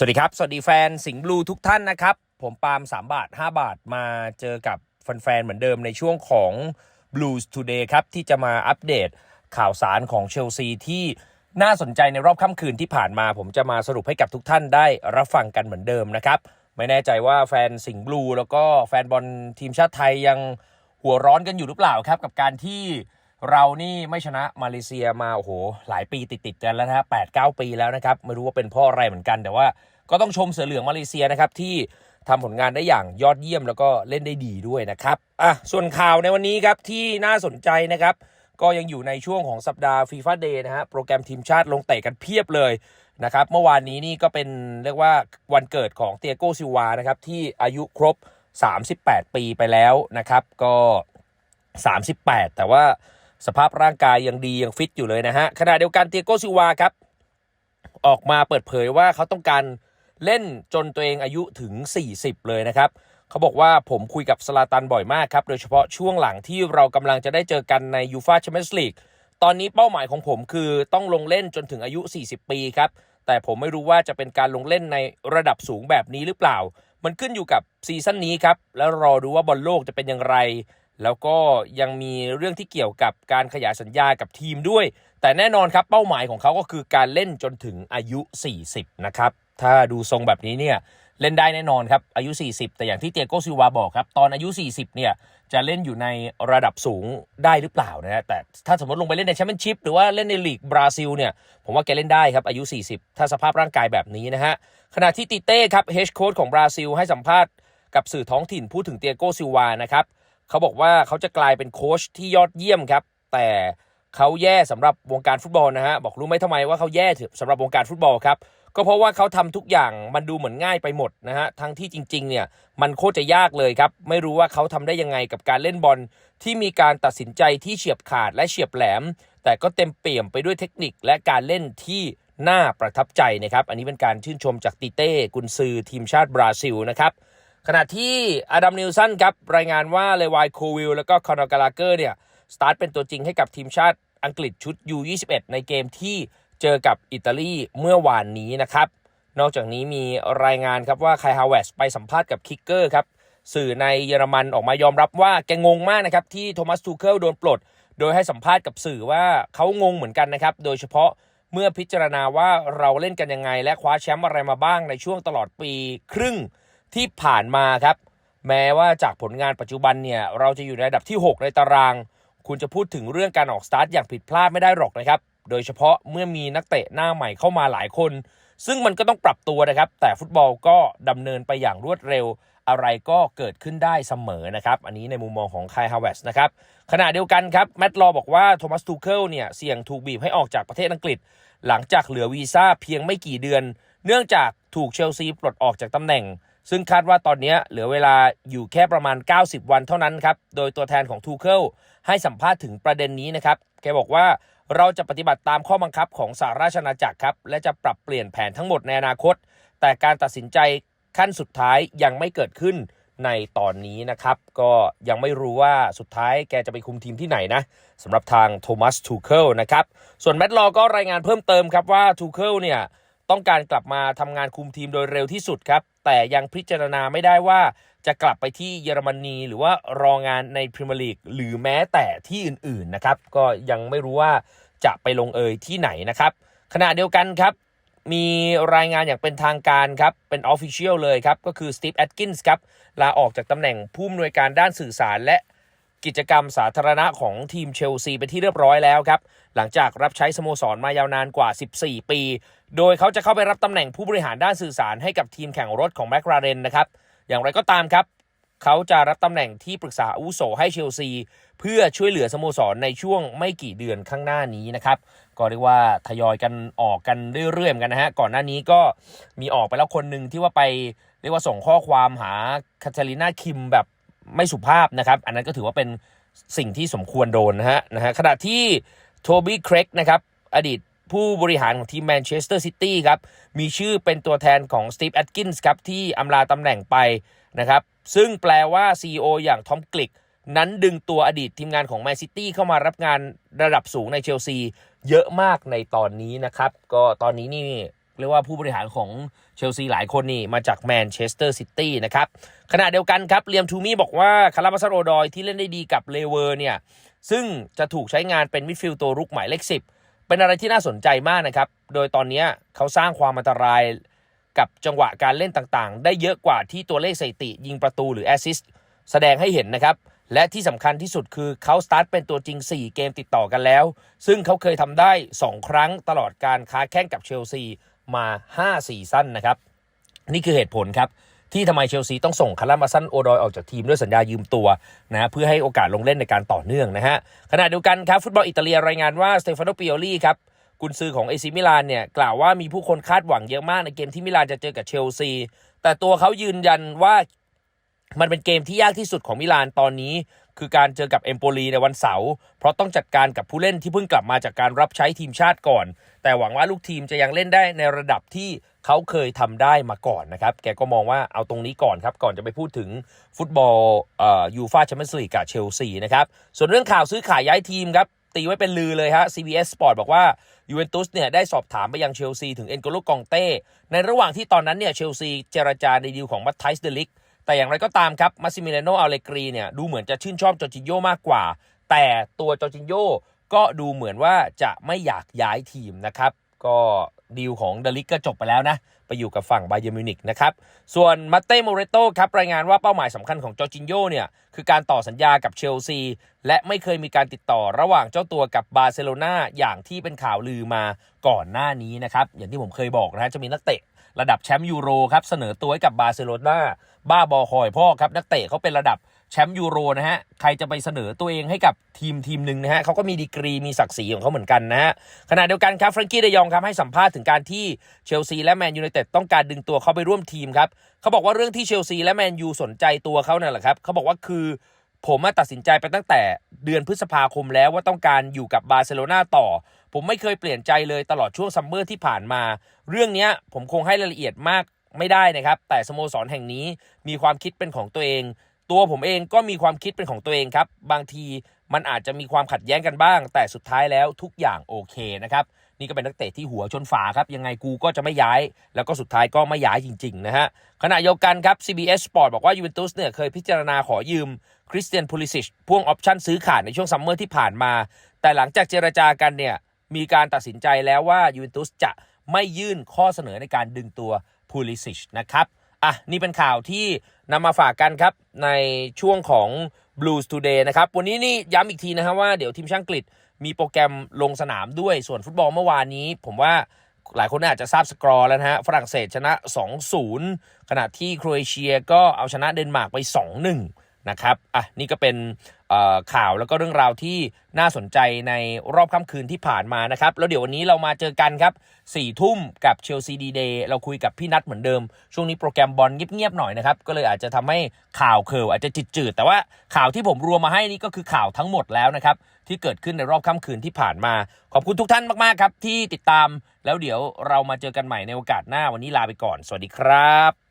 สวัสดีครับ สวัสดีแฟนสิงห์บลูทุกท่านนะครับ ผมปาล์ม3 บาท 5 บาทมาเจอกับแฟนๆเหมือนเดิมในช่วงของ Blues Today ครับ ที่จะมาอัปเดตข่าวสารของเชลซีที่น่าสนใจในรอบค่ำคืนที่ผ่านมา ผมจะมาสรุปให้กับทุกท่านได้รับฟังกันเหมือนเดิมนะครับ ไม่แน่ใจว่าแฟนสิงห์บลูแล้วก็แฟนบอลทีมชาติไทยยังหัวร้อนกันอยู่หรือเปล่าครับ กับการที่เรานี่ไม่ชนะมาเลเซียมาโอ้โหหลายปีติดๆกันแล้วนะฮะแปดเก้าปีแล้วนะครับ ไม่รู้ว่าเป็นเพ่ออะไรเหมือนกันแต่ว่า ก็ต้องชมเสือเหลืองมาเลเซียนะครับที่ทำผลงานได้อย่างยอดเยี่ยมแล้วก็เล่นได้ดีด้วยนะครับอะส่วนข่าวในวันนี้ครับที่น่าสนใจนะครับ ก็ยังอยู่ในช่วงของสัปดาห์ฟีฟ่าเดย์นะฮะโปรแกรมทีมชาติลงเตะกันเพียบเลยนะครับเมื่อวานนี้นี่ก็เป็นเรียกว่าวันเกิดของเตียโกซิวานะครับที่อายุครบ 38 ปีไปแล้วนะครับก็ 38 แต่ว่าสภาพร่างกายยังดียังฟิตอยู่เลยนะฮะขณะเดียวกันเตียโกซิวาครับออกมาเปิดเผยว่าเขาต้องการ เล่นจนตัวเองอายุถึง 40 เลยนะครับเขาบอกว่าผมคุยกับสลาตันบ่อยมากครับ โดยเฉพาะช่วงหลังที่เรากำลังจะได้เจอกันในยูฟาแชมเปี้ยนส์ลีกตอนนี้เป้าหมายของผมคือต้องลงเล่นจนถึงอายุ 40 ปีครับ แต่ผมไม่รู้ว่าจะเป็นการลงเล่นในระดับสูงแบบนี้หรือเปล่า มันขึ้นอยู่กับซีซั่นนี้ครับ แล้วรอดูว่าบอลโลกจะเป็นอย่างไร แล้วก็ยังมีเรื่องที่เกี่ยวกับการขยายสัญญากับทีมด้วย แต่แน่นอนครับเป้าหมายของเขาก็คือการเล่นจนถึงอายุ 40 นะครับ ถ้าดูทรงแบบนี้เนี่ยเล่นได้แน่นอนครับ อายุ 40 แต่อย่างที่เตียโกซิวาบอกครับ ตอนอายุ 40 เนี่ย จะเล่นอยู่ในระดับสูงได้หรือเปล่านะฮะแต่ถ้าสมมติลงไปเล่นในแชมเปี้ยนชิพหรือว่าเล่นในลีกบราซิลเนี่ย ผมว่าแกเล่นได้ครับ อายุ 40 ถ้าสภาพร่างกายแบบนี้นะฮะ ขณะที่ติเต้ครับเฮดโค้ชของบราซิลให้สัมภาษณ์กับสื่อท้องถิ่นพูดถึงเตียโกซิวานะครับเขาบอกว่าเขาจะกลายเป็นโค้ชที่ยอดเยี่ยมครับ แต่เขาแย่สำหรับวงการฟุตบอลนะฮะบอกรู้ไหมทำไมว่าเขาแย่สำหรับวงการฟุตบอลครับ ก็เพราะว่าเขาทำทุกอย่างมันดูเหมือนง่ายไปหมดนะฮะทั้งที่จริง ๆ เนี่ยมันโคตรจะยากเลยครับ ไม่รู้ว่าเขาทำได้ยังไงกับการเล่นบอลที่มีการตัดสินใจที่เฉียบขาดและเฉียบแหลม แต่ก็เต็มเปี่ยมไปด้วยเทคนิคและการเล่นที่น่าประทับใจนะครับ อันนี้เป็นการชื่นชมจากติเต้กุนซือทีมชาติบราซิลนะครับขณะที่อดัมนิวสันครับรายงานว่าเลวายโควิลแล้วก็คอนอกาลาเกอร์เนี่ยสตาร์ทเป็นตัวจริงให้กับทีมชาติอังกฤษชุด U21 ในเกมที่ เจอกับอิตาลีเมื่อวานนี้นะครับ นอกจากนี้มีรายงานครับว่าไคฮาวเวสไปสัมภาษณ์กับคิกเกอร์ครับสื่อในเยอรมันออกมายอมรับว่าแกงงมากนะครับที่โทมัสทูเคิลโดนปลด โดยให้สัมภาษณ์กับสื่อว่าเขางงเหมือนกันนะครับ โดยเฉพาะเมื่อพิจารณาว่าเราเล่นกันยังไง และคว้าแชมป์อะไรมาบ้างในช่วงตลอดปีครึ่งที่ผ่านมาครับ แม้ว่าจากผลงานปัจจุบันเนี่ยเราจะอยู่ในระดับที่ 6 ในตาราง คุณจะพูดถึงเรื่องการออกสตาร์ทอย่างผิดพลาดไม่ได้หรอกนะครับ โดยเฉพาะเมื่อมีนักเตะหน้าใหม่เข้ามาหลายคน ซึ่งมันก็ต้องปรับตัวนะครับ แต่ฟุตบอลก็ดำเนินไปอย่างรวดเร็ว อะไรก็เกิดขึ้นได้เสมอนะครับ อันนี้ในมุมมองของไคฮาวเวสนะครับ ขณะเดียวกันครับ แมตต์ลอบอกว่าโทมัสทูเคิลเนี่ยเสี่ยงถูกบีบให้ออกจากประเทศอังกฤษ หลังจากเหลือวีซ่าเพียงไม่กี่เดือน เนื่องจากถูกเชลซีปลดออกจากตำแหน่งซึ่งคาดว่าตอนนี้เหลือเวลาอยู่แค่ประมาณ 90 วันเท่านั้นครับ โดยตัวแทนของทูเคิลให้สัมภาษณ์ถึงประเด็นนี้นะครับ แกบอกว่า เราจะปฏิบัติตามข้อบังคับของสหราชอาณาจักรครับ และจะปรับเปลี่ยนแผนทั้งหมดในอนาคต แต่การตัดสินใจขั้นสุดท้ายยังไม่เกิดขึ้นในตอนนี้นะครับ ก็ยังไม่รู้ว่าสุดท้ายแกจะไปคุมทีมที่ไหนนะสำหรับทางโทมัสทูเคิลนะครับ ส่วนแมตต์ลอก็รายงานเพิ่มเติมครับว่าทูเคิลเนี่ยต้องการกลับมาทำงานคุมทีมโดยเร็วที่สุดครับ แต่ยังพิจารณาไม่ได้ว่าจะกลับไปที่เยอรมนี หรือว่ารองานในพรีเมียร์ลีกหรือแม้แต่ที่อื่นๆนะครับ ก็ยังไม่รู้ว่า จะไปลงเอยที่ไหนนะครับขณะเดียวกันครับ มีรายงานอย่างเป็นทางการครับ เป็นออฟฟิเชียลเลยครับ ก็คือสตีฟแอดกินส์ครับ ลาออกจากตำแหน่งผู้อำนวยการด้านสื่อสารและกิจกรรมสาธารณะของทีมเชลซีเป็นที่เรียบร้อยแล้วครับ หลังจากรับใช้สโมสรมายาวนานกว่า 14 ปี โดยเขาจะเข้าไปรับตำแหน่งผู้บริหารด้านสื่อสารให้กับทีมแข่งรถของแมคลาเรนนะครับ อย่างไรก็ตามครับ เขาจะรับตำแหน่งที่ปรึกษาอุโสให้เชลซี เพื่อช่วยเหลือสโมสรในช่วงไม่กี่เดือนข้างหน้านี้นะครับ ก็เรียกว่าทยอยกันออกกันเรื่อยๆเหมือนกันนะฮะ ก่อนหน้านี้ก็มีออกไปแล้วคนหนึ่งที่ว่าไปเรียกว่าส่งข้อความหาคาทาลิน่าคิมแบบไม่สุภาพนะครับ อันนั้นก็ถือว่าเป็นสิ่งที่สมควรโดนนะฮะนะฮะขณะที่โทบี้เครกนะครับอดีตผู้บริหารของทีมแมนเชสเตอร์ซิตี้ครับ มีชื่อเป็นตัวแทนของสตีฟแอดกินส์ครับ ที่อำลาตำแหน่งไปนะครับ ซึ่งแปลว่า CEO อย่างทอมกลิกนั้นดึงตัวอดีตทีมงานของแมนซิตี้เข้ามารับงานระดับสูงในเชลซี เยอะมากในตอนนี้นะครับ ก็ตอนนี้นี่เรียกว่าผู้บริหารของเชลซีหลายคนนี่มาจากแมนเชสเตอร์ซิตี้นะครับขณะเดียวกันครับเลียมทูมี่บอกว่าคาราบาซันโอดอยที่เล่นได้ดีกับเลเวอร์เนี่ยซึ่งจะถูกใช้งานเป็นมิดฟิลด์ตัวรุกหมายเลขสิบเป็นอะไรที่น่าสนใจมากนะครับ โดยตอนนี้เขาสร้างความอันตราย กับจังหวะการเล่นต่างๆ ได้เยอะกว่าที่ตัวเลขสถิติ ยิงประตูหรือแอสซิสต์แสดงให้เห็นนะครับ และที่สำคัญที่สุดคือเขาสตาร์ทเป็นตัวจริง 4 เกมติดต่อกันแล้ว ซึ่งเขาเคยทำได้ 2 ครั้งตลอดการค้าแข่งกับเชลซีมา 5 ซีซั่นนะครับ นี่คือเหตุผลครับ ที่ทำไมเชลซีต้องส่งคารามาซันโอดอยออกจากทีมด้วยสัญญายืมตัวนะเพื่อให้โอกาสลงเล่นในการต่อเนื่องนะฮะขณะเดียวกันครับฟุตบอลอิตาเลียรายงานว่าสเตฟานโนปิโอลีครับ กุนซือของเอซิมิลานเนี่ยกล่าวว่ามีผู้คนคาดหวังเยอะมากในเกมที่มิลานจะเจอกับเชลซี แต่ตัวเขายืนยันว่ามันเป็นเกมที่ยากที่สุดของมิลานตอนนี้ คือการเจอกับเอมโปลีในวันเสาร์เพราะต้องจัดการกับผู้เล่นที่เพิ่งกลับมาจากการรับใช้ทีมชาติก่อน แต่หวังว่าลูกทีมจะยังเล่นได้ในระดับที่เขาเคยทำได้มาก่อนนะครับ แกก็มองว่าเอาตรงนี้ก่อนครับ ก่อนจะไปพูดถึงฟุตบอลยูฟาแชมเปี้ยนส์ลีกกับเชลซีนะครับ ส่วนเรื่องข่าวซื้อขายย้ายทีมครับ ตีไว้เป็นลือเลยฮะ CBS Sport บอกว่ายูเวนตุสเนี่ยได้สอบถามไปยังเชลซีถึงเอ็นโกโลกองเต้ ในระหว่างที่ตอนนั้นเนี่ยเชลซีเจรจาในดีลของมัตไทส์เดลิกแต่อย่างไรก็ตามครับมาซิมิเลโนอัลเลกรีเนี่ยดูเหมือนจะชื่นชอบจอร์จินโยมากกว่า แต่ตัวจอร์จินโยก็ดูเหมือนว่าจะไม่อยากย้ายทีมนะครับ ก็ ดีลของเดลิกก็จบไปแล้วนะ ไปอยู่กับฝั่งไบเยอร์มิวนิกนะครับ ส่วนมาเต้โมเรโตครับ รายงานว่าเป้าหมายสำคัญของจอร์จินโยเนี่ย คือการต่อสัญญากับเชลซี และไม่เคยมีการติดต่อระหว่างเจ้าตัวกับบาร์เซโลนาอย่างที่เป็นข่าวลือมาก่อนหน้านี้นะครับ อย่างที่ผมเคยบอกนะฮะจะมีนักเตะระดับแชมป์ยูโรครับเสนอตัวให้กับบาร์เซโลนาบ้าบอคอยพ่อครับนักเตะเขาเป็นระดับ แชมป์ยูโรนะฮะ ใครจะไปเสนอตัวเองให้กับทีมทีมหนึ่งนะฮะเขาก็มีดีกรีมีศักดิ์ศรีของเขาเหมือนกันนะฮะขณะเดียวกันครับเฟรงกี้เดยองครับให้สัมภาษณ์ถึงการที่เชลซีและแมนยูไนเต็ดต้องการดึงตัวเขาไปร่วมทีมครับเขาบอกว่าเรื่องที่เชลซีและแมนยูสนใจตัวเขาเนั่นแหละครับเขาบอกว่าคือผมตัดสินใจไปตั้งแต่เดือนพฤษภาคมแล้วว่าต้องการอยู่กับบาร์เซโลนาต่อ ผมไม่เคยเปลี่ยนใจเลยตลอดช่วงซัมเมอร์ที่ผ่านมา เรื่องนี้ผมคงให้รายละเอียดมากไม่ได้นะครับ แต่สโมสรแห่งนี้มีความคิดเป็นของตัวเอง ตัวผมเองก็มีความคิดเป็นของตัวเองครับ บางทีมันอาจจะมีความขัดแย้งกันบ้าง แต่สุดท้ายแล้วทุกอย่างโอเคนะครับ นี่ก็เป็นนักเตะที่หัวชนฝาครับ ยังไงกูก็จะไม่ย้าย แล้วก็สุดท้ายก็ไม่ย้ายจริงๆนะฮะ ขณะเดียวกันครับ CBS Sport บอกว่ายูเวนตุสเนี่ยเคยพิจารณาขอยืมคริสเตียนพูลิซิชพ่วงออปชั่นซื้อขาดในช่วงซัมเมอร์ที่ผ่านมา แต่หลังจากเจรจากันเนี่ยมีการตัดสินใจแล้วว่ายูเวนตุสจะไม่ยื่นข้อเสนอในการดึงตัวพูลิซิชนะครับ อะนี่เป็นข่าวที่นำมาฝากกันครับในช่วงของ Blues Today นะครับ วันนี้นี่ย้ำอีกทีนะฮะว่าเดี๋ยวทีมช่างกฤษมีโปรแกรมลงสนามด้วยส่วนฟุตบอลเมื่อวานนี้ ผมว่าหลายคนอาจจะทราบสกอร์แล้วนะฮะ ฝรั่งเศสชนะ 2-0 ขณะที่โครเอเชียก็เอาชนะเดนมาร์กไป 2-1 นะครับอะนี่ก็เป็นข่าวแล้วก็เรื่องราวที่น่าสนใจในรอบค่ำคืนที่ผ่านมานะครับ แล้วเดี๋ยววันนี้เรามาเจอกันครับ4ี่ทุ่มกับเชลซีดีเดย์เราคุยกับพี่นัทเหมือนเดิม ช่วงนี้โปรแกรมบอลเงียบๆหน่อยนะครับ ก็เลยอาจจะทำให้ข่าวเคิร์อาจจะจืดๆแต่ว่าข่าวที่ผมรวมมาให้นี่ก็คือข่าวทั้งหมดแล้วนะครับ ที่เกิดขึ้นในรอบค่ำคืนที่ผ่านมา ขอบคุณทุกท่านมากๆครับที่ติดตาม แล้วเดี๋ยวเรามาเจอกันใหม่ในโอกาสหน้าวันนี้ลาไปก่อน สวัสดีครับ